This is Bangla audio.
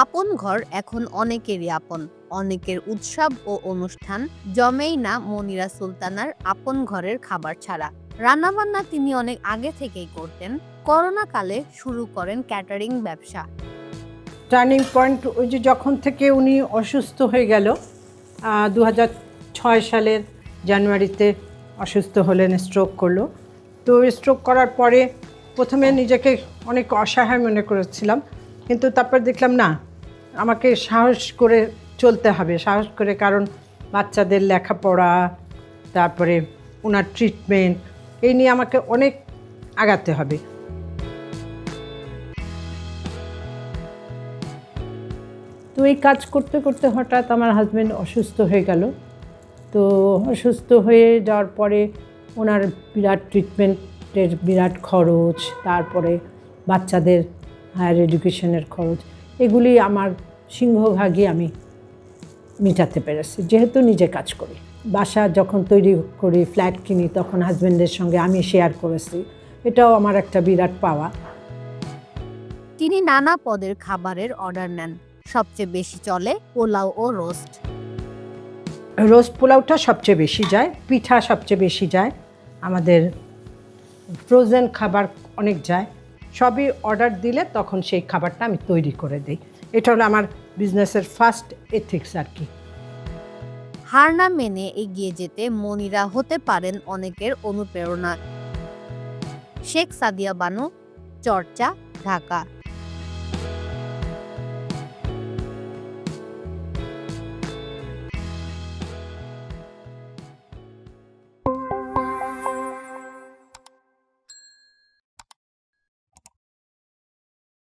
আপন ঘর এখন অনেকেরই আপন। অনেকের উৎসব ও অনুষ্ঠান জমেই না মনিরা সুলতানার আপন ঘরের খাবার ছাড়া। রান্নাবান্না তিনি অনেক আগে থেকেই করতেন। করোনা কালে শুরু করেন ক্যাটারিং ব্যবসা। টার্নিং পয়েন্ট ওই যে যখন থেকে উনি অসুস্থ হয়ে গেল দু ছয় সালের জানুয়ারিতে অসুস্থ হলেন স্ট্রোক করল। তো স্ট্রোক করার পরে প্রথমে নিজেকে অনেক অসহায় মনে করেছিলাম। কিন্তু তারপর দেখলাম না, আমাকে সাহস করে চলতে হবে, সাহস করে কারণ বাচ্চাদের লেখাপড়া, তারপরে ওনার ট্রিটমেন্ট এই নিয়ে আমাকে অনেক আগাতে হবে। তো এই কাজ করতে করতে হঠাৎ আমার হাজব্যান্ড অসুস্থ হয়ে গেল। তো অসুস্থ হয়ে যাওয়ার পরে ওনার বিরাট ট্রিটমেন্টের বিরাট খরচ, তারপরে বাচ্চাদের হায়ার এডুকেশনের খরচ এগুলি আমার সিংহভাগই আমি মেটাতে পেরেছি যেহেতু নিজে কাজ করি। বাসা যখন তৈরি করি ফ্ল্যাট কিনি তখন হাজব্যান্ডের সঙ্গে আমি শেয়ার করেছি। এটাও আমার একটা বিরাট পাওয়া। তিনি নানা পদের খাবারের অর্ডার নেন। সবচেয়ে বেশি চলে পোলাও ও রোস্ট। রোস্ট পোলাওটা সবচেয়ে বেশি যায় পিঠা সবচেয়ে বেশি যায়। আমাদের ফ্রোজেন খাবার অনেক যায়। সবই অর্ডার দিলে তখন সেই খাবারটা আমি তৈরি করে দিই। এটা হলো আমার বিজনেসের ফার্স্ট এথিক্স আর কি। হার না মেনে এগিয়ে যেতে মনিরা হতে পারেন অনেকের অনুপ্রেরণা। শেখ সাদিয়া বানু, চর্চা, ঢাকা।